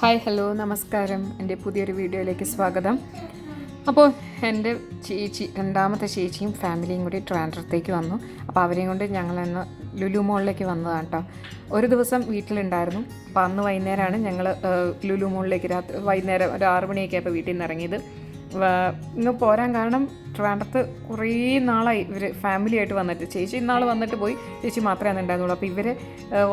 Hi hello നമസ്കാരം. എന്റെ പുതിയൊരു വീഡിയോയിലേക്ക് സ്വാഗതം. അപ്പോൾ എന്റെ ചേച്ചി രണ്ടാമത്തെ ചേച്ചിയും ഫാമിലിയും കൂടി ട്രാൻഡ്രത്തേക്ക് വന്നു. അപ്പോൾ അവരെയും കൊണ്ട് ഇന്ന് ലുലു മോളിലേക്ക് വന്നതാണ് കേട്ടോ. ഒരു ദിവസം വീട്ടിലുണ്ടായിരുന്നു. അപ്പോൾ അന്ന് വൈകുന്നേരമാണ് ഞങ്ങൾ ലുലു മോളിലേക്ക് രാത്രി വൈകുന്നേരം ഒരു ആറ് മണിയൊക്കെ ആയപ്പോൾ വീട്ടിൽ നിന്ന് ഇറങ്ങിയത്. ഇങ്ങ് പോരാൻ കാരണം ട്രിവാൻഡ്രത്ത് കുറേ നാളായി ഇവർ ഫാമിലി ആയിട്ട് വന്നിട്ട്. ചേച്ചി ഇന്നാൾ വന്നിട്ട് പോയി. ചേച്ചി മാത്രമേ അന്ന് ഉണ്ടായിരുന്നുള്ളൂ അപ്പോൾ ഇവർ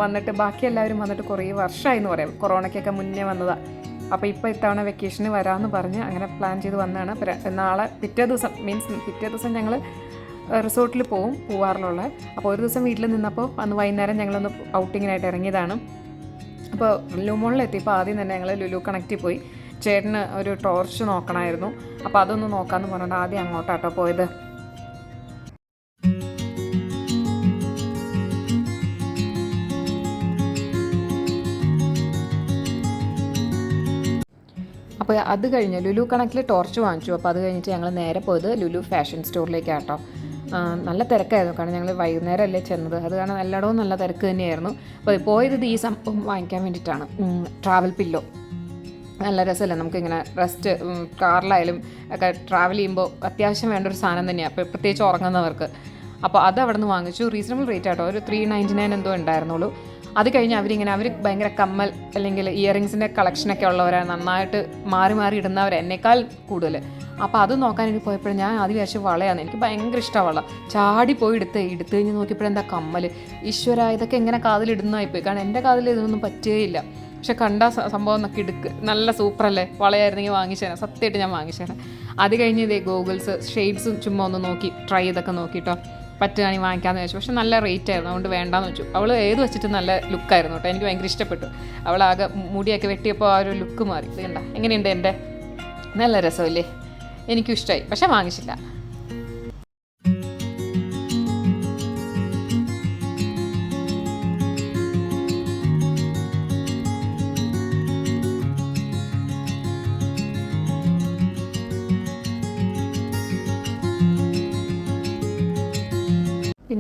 വന്നിട്ട് ബാക്കി എല്ലാവരും വന്നിട്ട് കുറേ വർഷമായി എന്ന് പറയാം. കൊറോണയ്ക്കൊക്കെ മുന്നേ വന്നതാണ് അപ്പോൾ ഇപ്പോൾ ഇത്തവണ വെക്കേഷന് വരാമെന്ന് പറഞ്ഞ് അങ്ങനെ പ്ലാൻ ചെയ്ത് വന്നതാണ് നാളെ പിറ്റേ ദിവസം മീൻസ് പിറ്റേ ദിവസം ഞങ്ങൾ റിസോർട്ടിൽ പോവും പൂവാറിലുള്ള അപ്പോൾ ഒരു ദിവസം വീട്ടിൽ നിന്നപ്പോൾ അന്ന് വൈകുന്നേരം ഞങ്ങളൊന്ന് ഔട്ടിങ്ങിനായിട്ട് ഇറങ്ങിയതാണ്. അപ്പോൾ ലുമോളിലെത്തിയപ്പോൾ മോളിലെത്തിയപ്പോൾ ആദ്യം തന്നെ ഞങ്ങൾ ലുലു കണക്റ്റിൽ പോയി. ചേട്ടന് ഒരു ടോർച്ച് നോക്കണമായിരുന്നു അപ്പോൾ അതൊന്ന് നോക്കാമെന്ന് പറഞ്ഞിട്ട് ആദ്യം അങ്ങോട്ടാട്ടോ പോയത്. അപ്പോൾ അത് കഴിഞ്ഞ് ലുലു കണക്കിൽ ടോർച്ച് വാങ്ങിച്ചു. അപ്പോൾ അത് കഴിഞ്ഞിട്ട് ഞങ്ങൾ നേരെ പോയത് ലുലു ഫാഷൻ സ്റ്റോറിലേക്ക് ആട്ടോ നല്ല തിരക്കായിരുന്നു. കാരണം ഞങ്ങൾ വൈകുന്നേരം അല്ലേ ചെന്നത്. അത് കാരണം എല്ലായിടവും നല്ല തിരക്ക് തന്നെയായിരുന്നു. അപ്പോൾ പോയത് ഈ സംഭവം വാങ്ങിക്കാൻ വേണ്ടിയിട്ടാണ്. ട്രാവൽ പില്ലോ നല്ല രസമല്ലേ? നമുക്കിങ്ങനെ റെസ്റ്റ് കാറിലായാലും ഒക്കെ ട്രാവൽ ചെയ്യുമ്പോൾ അത്യാവശ്യം വേണ്ട ഒരു സാധനം തന്നെയാണ് അപ്പോൾ പ്രത്യേകിച്ച് ഉറങ്ങുന്നവർക്ക്. അപ്പോൾ അത് അവിടെ നിന്ന് വാങ്ങിച്ചു. റീസണബിൾ റേറ്റ് ആട്ടോ. ഒരു ത്രീ നയന്റി നയൻ എന്തോ ഉണ്ടായിരുന്നുള്ളൂ. അത് കഴിഞ്ഞ് അവരിങ്ങനെ അവർ ഭയങ്കര കമ്മൽ അല്ലെങ്കിൽ ഇയറിങ്സിന്റെ കളക്ഷനൊക്കെ ഉള്ളവരാണ് നന്നായിട്ട് മാറി മാറി ഇടുന്നവർ എന്നേക്കാൾ കൂടുതൽ അപ്പോൾ അത് നോക്കാൻ എനിക്ക് പോയപ്പോഴും ഞാൻ ആദ്യം വിചാരിച്ച വളയാണ്. എനിക്ക് ഭയങ്കര ഇഷ്ടമാണ് വള. ചാടി പോയി എടുത്ത് എടുത്ത് കഴിഞ്ഞ് നോക്കിയപ്പോഴെന്താ കമ്മൽ ഈശ്വര ഇതൊക്കെ എങ്ങനെ കാതിലിടുന്നതായിപ്പോയി. കാരണം എന്റെ കാതിൽ ഇതൊന്നും പറ്റുകയില്ല പക്ഷെ കണ്ട സംഭവം എന്നൊക്കെ എടുക്ക്. നല്ല സൂപ്പറല്ലേ? വളയായിരുന്നെങ്കിൽ വാങ്ങിച്ചേനെ. സത്യമായിട്ട് ഞാൻ വാങ്ങിച്ചേനെ. അത് കഴിഞ്ഞ് ഇതേ ഗൂഗിൾസ് ഷെയ്ഡ്സും ചുമ്മാ ഒന്ന് നോക്കി ട്രൈ ചെയ്തൊക്കെ നോക്കിയിട്ടോ പറ്റുകയാണെങ്കിൽ വാങ്ങിക്കാമെന്ന് വെച്ചു പക്ഷെ നല്ല റേറ്റ് ആയിരുന്നു. അതുകൊണ്ട് വേണ്ടാന്ന് വെച്ചു. അവൾ ഏത് വെച്ചിട്ട് നല്ല ലുക്കായിരുന്നു കേട്ടോ. എനിക്ക് ഭയങ്കര ഇഷ്ടപ്പെട്ടു. അവൾ ആകെ മുടിയൊക്കെ വെട്ടിയപ്പോൾ ആ ഒരു ലുക്ക് മാറി. ഇത് കണ്ട. എങ്ങനെയുണ്ട് എന്റെ? നല്ല രസമല്ലേ? എനിക്കും ഇഷ്ടമായി. പക്ഷെ വാങ്ങിച്ചില്ല.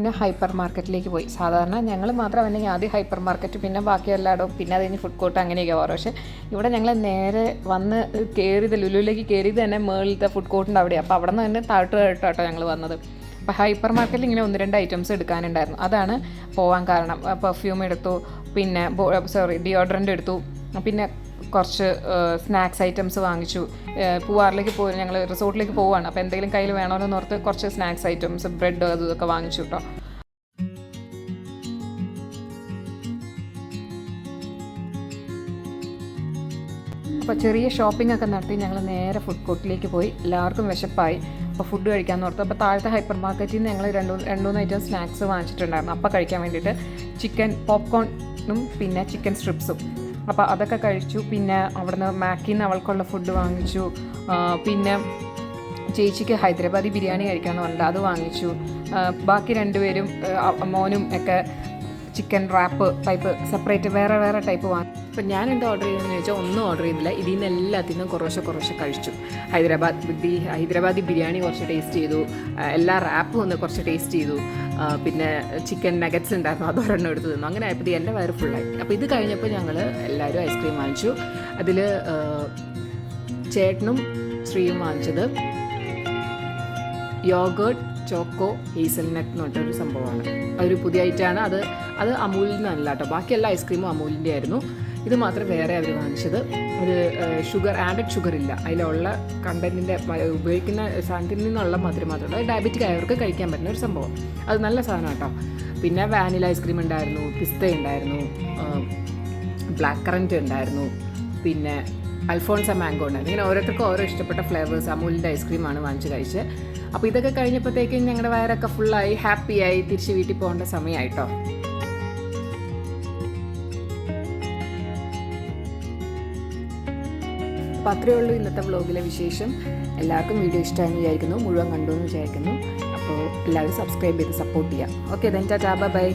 പിന്നെ ഹൈപ്പർ മാർക്കറ്റിലേക്ക് പോയി. സാധാരണ ഞങ്ങൾ മാത്രം അല്ലെങ്കിൽ ആദ്യം ഹൈപ്പർ മാർക്കറ്റ് പിന്നെ ബാക്കി എല്ലായിടവും പിന്നെ അത് കഴിഞ്ഞ് ഫുഡ് കോർട്ട് അങ്ങനെയൊക്കെ പോകാറ് പക്ഷേ ഇവിടെ ഞങ്ങൾ നേരെ വന്ന് കയറിയത് ലുലുവിലേക്ക് കയറിയത് തന്നെ മേളിലത്തെ ഫുഡ് കോർട്ടിന്റെ അവിടെ അപ്പോൾ അവിടെ നിന്ന് തന്നെ താഴ്ത്തു കേട്ടോ ഞങ്ങൾ വന്നത്. അപ്പോൾ ഹൈപ്പർ മാർക്കറ്റിൽ ഇങ്ങനെ ഒന്ന് രണ്ട് ഐറ്റംസ് എടുക്കാനുണ്ടായിരുന്നു. അതാണ് പോകാൻ കാരണം. പെർഫ്യൂം എടുത്തു പിന്നെ സോറി ഡിയോഡ്രന്റ് എടുത്തു. പിന്നെ കുറച്ച് സ്നാക്സ് ഐറ്റംസ് വാങ്ങിച്ചു. പൂവാറിലേക്ക് പോയി ഞങ്ങൾ റിസോർട്ടിലേക്ക് പോവുകയാണ് അപ്പോൾ എന്തെങ്കിലും കയ്യിൽ വേണമല്ലോ എന്ന് ഓർത്ത് കുറച്ച് സ്നാക്സ് ഐറ്റംസ് ബ്രെഡ് അതും ഇതൊക്കെ വാങ്ങിച്ചു കേട്ടോ അപ്പോൾ ചെറിയ ഷോപ്പിംഗ് ഒക്കെ നടത്തി ഞങ്ങൾ നേരെ ഫുഡ് കോർട്ടിലേക്ക് പോയി. എല്ലാവർക്കും വിശപ്പായി. അപ്പോൾ ഫുഡ് കഴിക്കാൻ ഓർത്തു. അപ്പോൾ താഴത്തെ ഹൈപ്പർ മാർക്കറ്റിൽ നിന്ന് ഞങ്ങൾ രണ്ട് രണ്ട് മൂന്ന് ഐറ്റം സ്നാക്സ് വാങ്ങിച്ചിട്ടുണ്ടായിരുന്നു. അപ്പോൾ കഴിക്കാൻ വേണ്ടിയിട്ട് ചിക്കൻ പോപ്കോണും പിന്നെ ചിക്കൻ സ്ട്രിപ്സും അപ്പോൾ അതൊക്കെ കഴിച്ചു. പിന്നെ അവിടുന്ന് മാക്കിൽ നിന്ന് അവൾക്കുള്ള ഫുഡ് വാങ്ങിച്ചു. പിന്നെ ചേച്ചിക്ക് ഹൈദരാബാദി ബിരിയാണി കഴിക്കാമെന്ന് പറഞ്ഞിട്ട് അത് വാങ്ങിച്ചു. ബാക്കി രണ്ടുപേരും മോനും ഒക്കെ ചിക്കൻ റാപ്പ് ടൈപ്പ് സെപ്പറേറ്റ് വേറെ വേറെ ടൈപ്പ് വാങ്ങി. അപ്പം ഞാൻ എന്താ ഓർഡർ ചെയ്തതെന്ന് ചോദിച്ചാൽ ഒന്നും ഓർഡർ ചെയ്തില്ല ഇതിൽ നിന്ന് എല്ലാത്തിനും കുറേശ്ശെ കുറേശ്ശെ കഴിച്ചു. ഹൈദരാബാദ് ഹൈദരാബാദി ബിരിയാണി കുറച്ച് ടേസ്റ്റ് ചെയ്തു. എല്ലാ റാപ്പും ഒന്ന് കുറച്ച് ടേസ്റ്റ് ചെയ്തു. പിന്നെ ചിക്കൻ നഗറ്റ്സ് ഉണ്ടായിരുന്നു. അതൊരെണ്ണം എടുത്ത് തിന്നു. അങ്ങനെ ആയപ്പോൾ എന്റെ വയറ് ഫുള്ളായി അപ്പോൾ ഇത് കഴിഞ്ഞപ്പോൾ ഞങ്ങൾ എല്ലാവരും ഐസ്ക്രീം വാങ്ങിച്ചു. അതിൽ ചേട്ടനും ശ്രീയും വാങ്ങിച്ചത് യോഗേർട്ട് ചോക്കോ ഹേസൽനട്ട് എന്ന് പറഞ്ഞൊരു സംഭവമാണ്. അതൊരു പുതിയ ഐറ്റമാണ് അത് അത് അമൂലിൽ നിന്നല്ല കേട്ടോ ബാക്കി എല്ലാ ഐസ്ക്രീമും അമൂലിന്റെ ആയിരുന്നു. ഇത് മാത്രം വേറെ അവർ വാങ്ങിച്ചത്. ഒരു ഷുഗർ ആഡഡ് ഷുഗർ ഇല്ല. അതിലുള്ള കണ്ടന്റിന്റെ ഉപയോഗിക്കുന്ന സാധനത്തിൽ നിന്നുള്ള മധുരം മാത്രമേ അത് ഡയബറ്റിക് ആയവർക്ക് കഴിക്കാൻ പറ്റുന്ന ഒരു സംഭവം. അത് നല്ല സാധനം കേട്ടോ. പിന്നെ വാനില ഐസ്ക്രീം ഉണ്ടായിരുന്നു പിസ്ത ഉണ്ടായിരുന്നു ബ്ലാക്ക് കറന്റ് ഉണ്ടായിരുന്നു പിന്നെ അൽഫോൺസ മാംഗോ ഉണ്ടായിരുന്നു. ഇങ്ങനെ ഓരോരുത്തർക്കും ഓരോ ഇഷ്ടപ്പെട്ട ഫ്ലേവേഴ്സ് അമൂലിന്റെ ഐസ്ക്രീമാണ് വാങ്ങിച്ച് കഴിച്ചത് അപ്പോൾ ഇതൊക്കെ കഴിഞ്ഞപ്പോഴത്തേക്കും ഞങ്ങളുടെ വയറൊക്കെ ഫുള്ളായി ഹാപ്പിയായി തിരിച്ച് വീട്ടിൽ പോകേണ്ട സമയമായിട്ടോ അപ്പോൾ അത്രയേ ഉള്ളൂ ഇന്നത്തെ വ്ളോഗിലെ വിശേഷം. എല്ലാവർക്കും വീഡിയോ ഇഷ്ടമായെന്ന് വിചാരിക്കുന്നു. മുഴുവൻ കണ്ടു എന്ന് വിചാരിക്കുന്നു. അപ്പോൾ എല്ലാവരും സബ്സ്ക്രൈബ് ചെയ്ത് സപ്പോർട്ട് ചെയ്യാം. Okay then tata bye